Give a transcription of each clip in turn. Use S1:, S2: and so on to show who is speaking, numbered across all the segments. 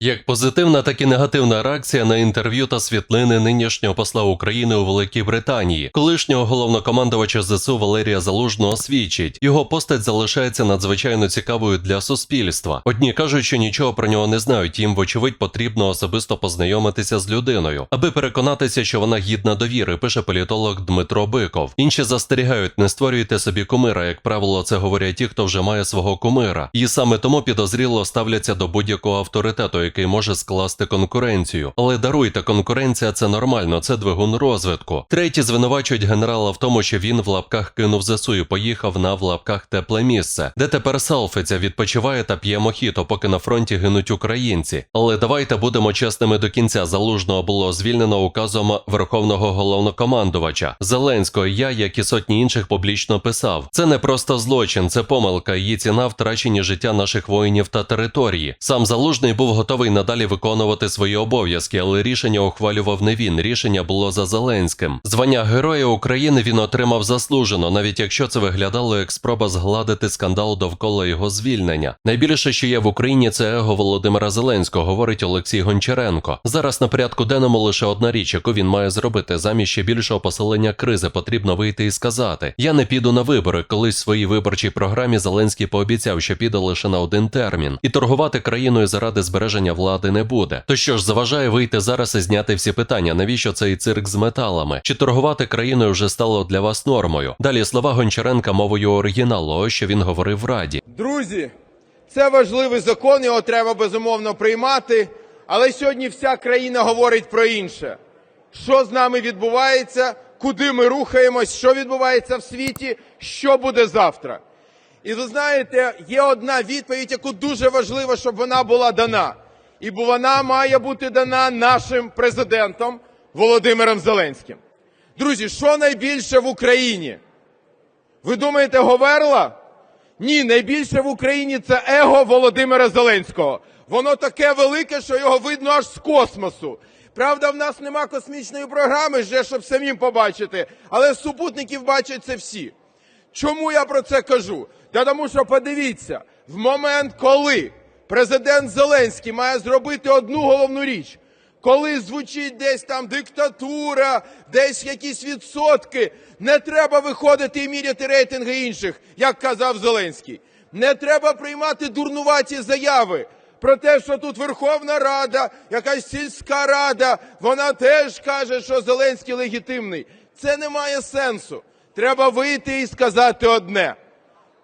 S1: Як позитивна, так і негативна реакція на інтерв'ю та світлини нинішнього посла України у Великій Британії, колишнього головнокомандувача ЗСУ Валерія Залужного свідчить, його постать залишається надзвичайно цікавою для суспільства. Одні кажуть, що нічого про нього не знають, їм, вочевидь, потрібно особисто познайомитися з людиною, аби переконатися, що вона гідна довіри, пише політолог Дмитро Биков. Інші застерігають, не створюйте собі кумира. Як правило, це говорять ті, хто вже має свого кумира, і саме тому підозріло ставляться до будь-якого авторитету, який може скласти конкуренцію. Але даруйте, конкуренція це нормально, це двигун розвитку. Треті звинувачують генерала в тому, що він в лапках кинув ЗСУ і поїхав на в лапках тепле місце, де тепер селфиться, відпочиває та п'є мохіто, поки на фронті гинуть українці. Але давайте будемо чесними до кінця. Залужного було звільнено указом Верховного головнокомандувача Зеленського. Я, як і сотні інших, публічно писав: це не просто злочин, це помилка. Її ціна втрачені життя наших воїнів та території. Сам залужний був готовий надалі виконувати свої обов'язки, але рішення ухвалював не він. Рішення було за Зеленським. Звання Героя України він отримав заслужено, навіть якщо це виглядало як спроба згладити скандал довкола його звільнення. Найбільше, що є в Україні, це его Володимира Зеленського, говорить Олексій Гончаренко. Зараз на порядку денному лише одна річ, яку він має зробити. Замість ще більшого посилення кризи потрібно вийти і сказати: Я не піду на вибори. Колись в своїй виборчій програмі Зеленський пообіцяв, що піде лише на один термін, і торгувати країною заради збереження влади не буде. То що ж заважає вийти зараз і зняти всі питання? Навіщо цей цирк з металами? Чи торгувати країною вже стало для вас нормою? Далі слова Гончаренка мовою оригіналу, що він говорив в раді.
S2: Друзі, це важливий закон, його треба безумовно приймати. Але сьогодні вся країна говорить про інше. Що з нами відбувається, куди ми рухаємось, що відбувається в світі, що буде завтра. І ви знаєте, є одна відповідь, яку дуже важливо, щоб вона була дана. І вона має бути дана нашим президентом Володимиром Зеленським. Друзі, що найбільше в Україні? Ви думаєте, Говерла? Ні, найбільше в Україні це его Володимира Зеленського. Воно таке велике, що його видно аж з космосу. Правда, в нас нема космічної програми, вже щоб самим побачити, але супутників бачать це всі. Чому я про це кажу? Та тому що подивіться, в момент, коли президент Зеленський має зробити одну головну річ, коли звучить десь там диктатура, десь якісь відсотки, не треба виходити і міряти рейтинги інших, як казав Зеленський. Не треба приймати дурнуваті заяви про те, що тут Верховна Рада, якась сільська рада, вона теж каже, що Зеленський легітимний. Це не має сенсу. Треба вийти і сказати одне.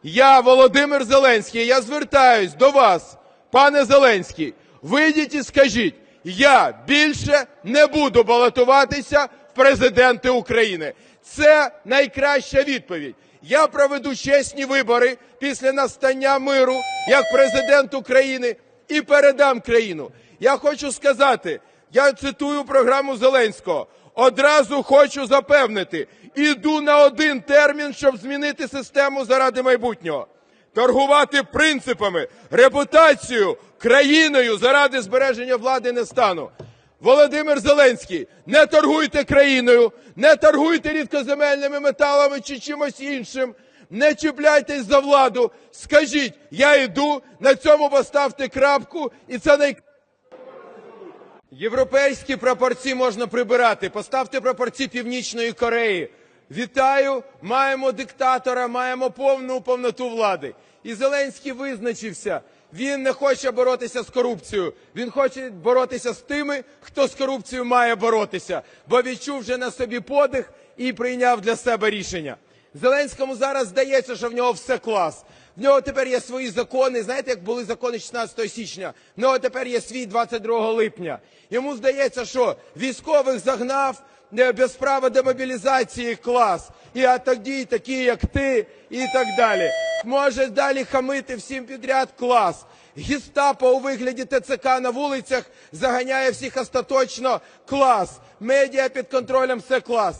S2: Я, Володимир Зеленський, я звертаюсь до вас, пане Зеленський, вийдіть і скажіть, я більше не буду балотуватися в президенти України. Це найкраща відповідь. Я проведу чесні вибори після настання миру як президент України і передам країну. Я хочу сказати, я цитую програму Зеленського. Одразу хочу запевнити, іду на один термін, щоб змінити систему заради майбутнього. Торгувати принципами, репутацією, країною заради збереження влади не стану. Володимир Зеленський, не торгуйте країною, не торгуйте рідкоземельними металами чи чимось іншим. Не чіпляйтесь за владу. Скажіть, я йду, на цьому поставте крапку, і це най... Європейські прапорці можна прибирати. Поставте прапорці Північної Кореї. Вітаю, маємо диктатора, маємо повну повноту влади. І Зеленський визначився. Він не хоче боротися з корупцією. Він хоче боротися з тими, хто з корупцією має боротися, бо відчув вже на собі подих і прийняв для себе рішення. Зеленському зараз здається, що в нього все клас. В нього тепер є свої закони. Знаєте, як були закони 16 січня? В нього тепер є свій 22 липня. Йому здається, що військових загнав е, без права демобілізації клас. І а тоді такі, як ти, і так далі. Може далі хамити всім підряд клас. Гестапо у вигляді ТЦК на вулицях заганяє всіх остаточно клас. Медіа під контролем все клас.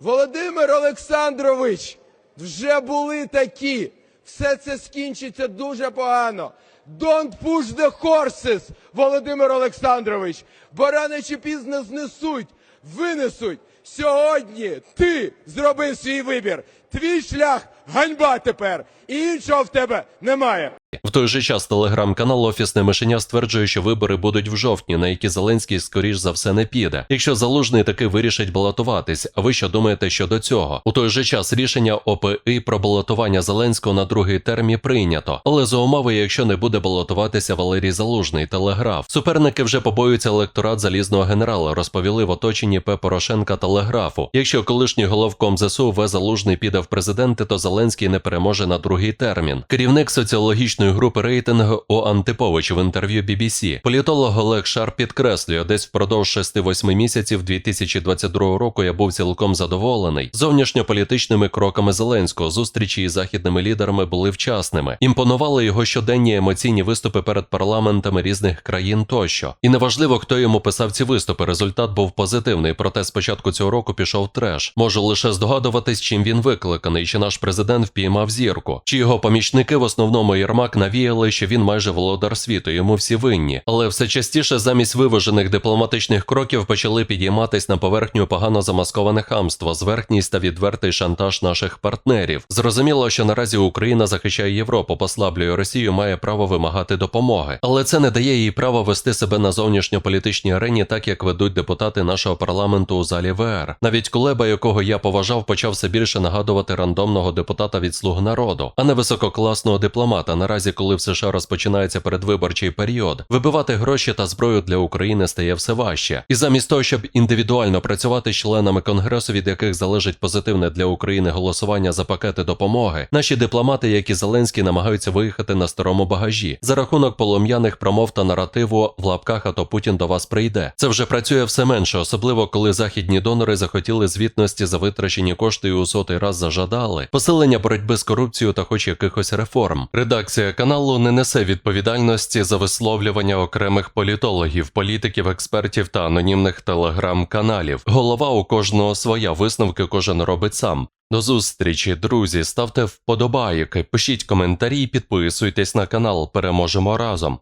S2: Володимир Олександрович, вже були такі. Все це скінчиться дуже погано. Don't push the horses, Володимир Олександрович, бо чи пізно знесуть, винесуть. Сьогодні ти зробив свій вибір. Твій шлях ганьба тепер. І іншого в тебе немає.
S1: В той же час телеграм-канал Офісне мишеня стверджує, що вибори будуть в жовтні, на які Зеленський скоріш за все не піде. Якщо залужний таки вирішить балотуватись, а ви що думаєте щодо цього? У той же час рішення ОПІ про балотування Зеленського на другий термі прийнято, але за умови, якщо не буде балотуватися Валерій Залужний, телеграф. Суперники вже побоюються електорат залізного генерала, розповіли в оточенні П. Порошенка телеграфу. Якщо колишній головком ЗСУ В. Залужний піде в президенти, то Зеленський не переможе на другий термін. Керівник соціологічної групи рейтингу О. Антипович в інтерв'ю BBC. Політолог Олег Шар підкреслює, десь впродовж 6-8 місяців 2022 року я був цілком задоволений. Зовнішньополітичними кроками Зеленського зустрічі із західними лідерами були вчасними. Імпонували його щоденні емоційні виступи перед парламентами різних країн тощо. І неважливо, хто йому писав ці виступи. Результат був позитивний. Проте з початку цього року пішов треш. Можу лише здогадуватись, чим він викликаний, чи наш президент впіймав зірку, чи його помічники в основному Єрмак навіяли, що він майже володар світу, йому всі винні. Але все частіше замість виважених дипломатичних кроків почали підійматись на поверхню погано замасковане хамство, зверхність та відвертий шантаж наших партнерів. Зрозуміло, що наразі Україна захищає Європу, послаблює Росію, має право вимагати допомоги, але це не дає їй права вести себе на зовнішньополітичній арені, так як ведуть депутати нашого парламенту у залі ВР. Навіть Кулеба, якого я поважав, почав все більше нагадувати рандомного депутата від слуг народу, а не висококласного дипломата. Наразі, коли в США розпочинається передвиборчий період, вибивати гроші та зброю для України стає все важче. І замість того, щоб індивідуально працювати з членами конгресу, від яких залежить позитивне для України голосування за пакети допомоги, наші дипломати, як і Зеленський, намагаються виїхати на старому багажі за рахунок полум'яних промов та наративу в лапках, а то Путін до вас прийде. Це вже працює все менше, особливо коли західні донори захотіли звітності за витрачені кошти і у сотий раз зажадали посилення боротьби з корупцією та хоч якихось реформ. Редакція каналу не несе відповідальності за висловлювання окремих політологів, політиків, експертів та анонімних телеграм-каналів. Голова у кожного своя висновки кожен робить сам. До зустрічі, друзі. Ставте вподобайки, пишіть коментарі, підписуйтесь на канал. Переможемо разом.